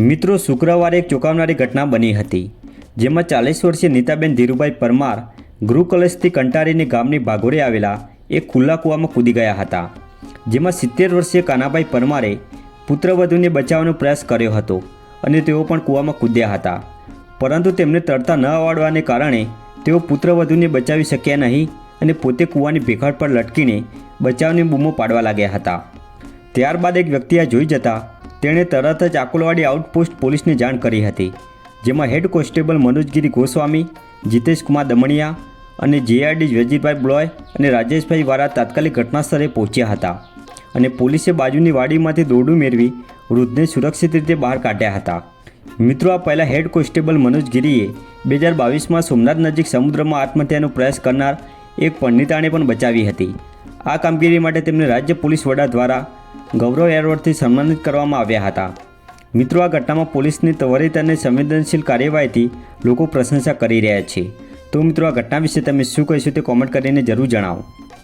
મિત્રો, શુક્રવારે એક ચોંકાવનારી ઘટના બની હતી, જેમાં ચાલીસ વર્ષીય નીતાબેન ધીરુભાઈ પરમાર ગૃહ કલેશથી કંટારીની ગામની ભાગોળે આવેલા એક ખુલ્લા કૂવામાં કૂદી ગયા હતા, જેમાં સિત્તેર વર્ષીય કાનાભાઈ પરમારે પુત્રવધુને બચાવવાનો પ્રયાસ કર્યો હતો અને તેઓ પણ કૂવામાં કૂદ્યા હતા. પરંતુ તેમને તરતા ન આવડવાને કારણે તેઓ પુત્રવધુને બચાવી શક્યા નહીં અને પોતે કૂવાની ભેખાડ પર લટકીને બચાવની બૂમો પાડવા લાગ્યા હતા. ત્યારબાદ એક વ્યક્તિ આ જોઈ જતા તેણે તરત જ આકુલવાડી આઉટપોસ્ટ પોલીસને જાણ કરી હતી, જેમાં હેડ કોન્સ્ટેબલ મનોજગીરી ગોસ્વામી, જીતેશ કુમાર દમણિયા અને જેઆરડી વજીરભાઈ બ્લોય અને રાજેશભાઈ વાળા તાત્કાલિક ઘટનાસ્થળે પહોંચ્યા હતા અને પોલીસે બાજુની વાડીમાંથી દોરડું મેળવી વૃદ્ધને સુરક્ષિત રીતે બહાર કાઢ્યા હતા. મિત્રો, આ પહેલાં હેડ કોન્સ્ટેબલ મનોજગીરીએ બે હજાર બાવીસમાં સોમનાથ નજીક સમુદ્રમાં આત્મહત્યાનો પ્રયાસ કરનાર એક પંડિતાને પણ બચાવી હતી. આ કામગીરી માટે તેમને રાજ્ય પોલીસ વડા દ્વારા ગૌરવ એવોર્ડથી સન્માનિત કરવામાં આવ્યા હતા. મિત્રો, આ ઘટનામાં પોલીસની ત્વરિત અને સંવેદનશીલ કાર્યવાહીથી લોકો પ્રશંસા કરી રહ્યા છે. તો મિત્રો, આ ઘટના વિશે તમે શું કહીશું તે કોમેન્ટ કરીને જરૂર જણાવો.